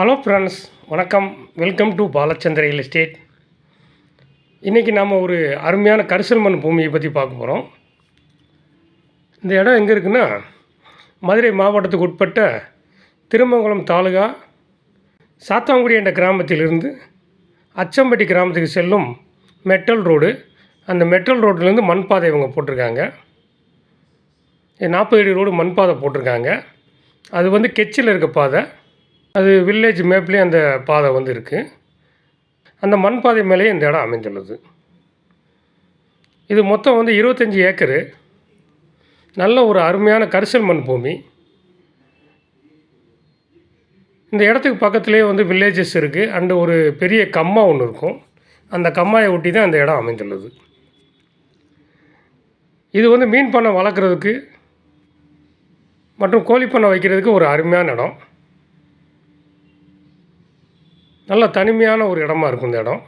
Hello friends வணக்கம். Welcome to Balachandra real estate இன்றைக்கி நாம் ஒரு அருமையான கரிசல் மண் பூமியை பற்றி பார்க்க போகிறோம் இந்த இடம் எங்கே இருக்குன்னா மதுரை மாவட்டத்துக்கு உட்பட்ட திருமங்கலம் தாலுகா சாத்தாங்குடி என்ற கிராமத்திலிருந்து அச்சம்பட்டி கிராமத்துக்கு செல்லும் மெட்டல் ரோடு. அந்த மெட்டல் ரோட்லேருந்து மண் பாதை இவங்க போட்டிருக்காங்க. நாற்பது அடி ரோடு மண் பாதை போட்டிருக்காங்க. அது வந்து கெச்சில் இருக்க பாதை. அது வில்லேஜ் மேப்லேயே அந்த பாதை வந்து இருக்குது அந்த மண் பாதை மேலேயே இந்த இடம் அமைந்துள்ளது. இது மொத்தம் வந்து இருபத்தஞ்சி ஏக்கரு. நல்ல ஒரு அருமையான கரிசல் மண் பூமி. இந்த இடத்துக்கு பக்கத்துலேயே வந்து வில்லேஜஸ் இருக்குது அண்டு ஒரு பெரிய கம்மா ஒன்று இருக்கும். அந்த கம்மாயை ஒட்டி தான் அந்த இடம் அமைந்துள்ளது. இது வந்து மீன் பண்ணை வளர்க்குறதுக்கு மற்றும் கோழி பண்ணை வைக்கிறதுக்கு ஒரு அருமையான இடம். நல்ல தனிமையான ஒரு இடமா இருக்கும் இந்த இடம்.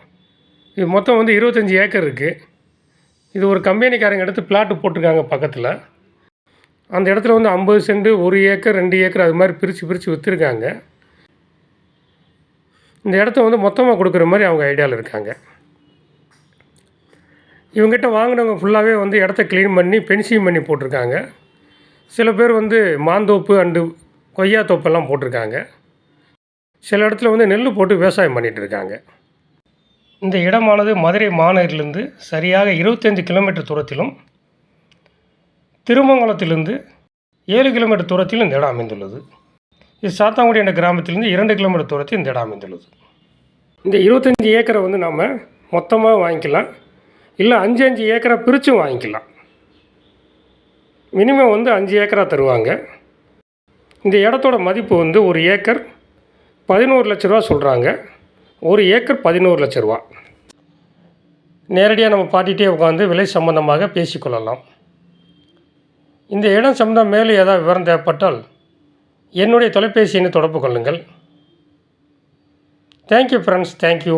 இது மொத்தம் வந்து இருபத்தஞ்சி ஏக்கர் இருக்குது இது ஒரு கம்பெனிக்காரங்க எடுத்து பிளாட்டு போட்டிருக்காங்க பக்கத்தில். அந்த இடத்துல வந்து ஐம்பது சென்ட் ஒரு ஏக்கர் ரெண்டு ஏக்கர் அது மாதிரி பிரித்து பிரித்து விற்றுருக்காங்க இந்த இடத்த வந்து மொத்தமாக கொடுக்குற மாதிரி அவங்க ஐடியாவில் இருக்காங்க. இவங்ககிட்ட வாங்கினவங்க ஃபுல்லாகவே வந்து இடத்த க்ளீன் பண்ணி பென்சிங் பண்ணி போட்டிருக்காங்க. சில பேர் வந்து மாந்தோப்பு அண்டு கொய்யா தோப்பெல்லாம் போட்டிருக்காங்க. சில இடத்துல வந்து நெல் போட்டு விவசாயம் பண்ணிகிட்டு இருக்காங்க இந்த இடமானது மதுரை மாநகரிலிருந்து சரியாக இருபத்தஞ்சி கிலோமீட்டர் தூரத்திலும் திருமங்கலத்திலிருந்து ஏழு கிலோமீட்டர் தூரத்திலும் இந்த இடம் அமைந்துள்ளது. இது சாத்தாங்குடி என்ற கிராமத்திலிருந்து இரண்டு கிலோமீட்டர் தூரத்தில் இந்த இடம் அமைந்துள்ளது. இந்த இருபத்தஞ்சி ஏக்கரை வந்து நாம் மொத்தமாக வாங்கிக்கலாம். இல்லை அஞ்சு அஞ்சு ஏக்கரை பிரித்தும் வாங்கிக்கலாம். மினிமம் வந்து அஞ்சு ஏக்கராக தருவாங்க. இந்த இடத்தோட மதிப்பு வந்து ஒரு ஏக்கர் பதினோரு லட்ச ரூபா சொல்கிறாங்க ஒரு ஏக்கர் பதினோரு லட்ச ரூபா. நேரடியாக நம்ம பாட்டிகிட்டே உட்காந்து விலை சம்பந்தமாக பேசிக்கொள்ளலாம். இந்த இடம் சம்பந்தம் மேலும் ஏதாவது விவரம் தேவைப்பட்டால் என்னுடைய தொலைபேசி எண்ணை தொடர்பு கொள்ளுங்கள். Thank you friends thank you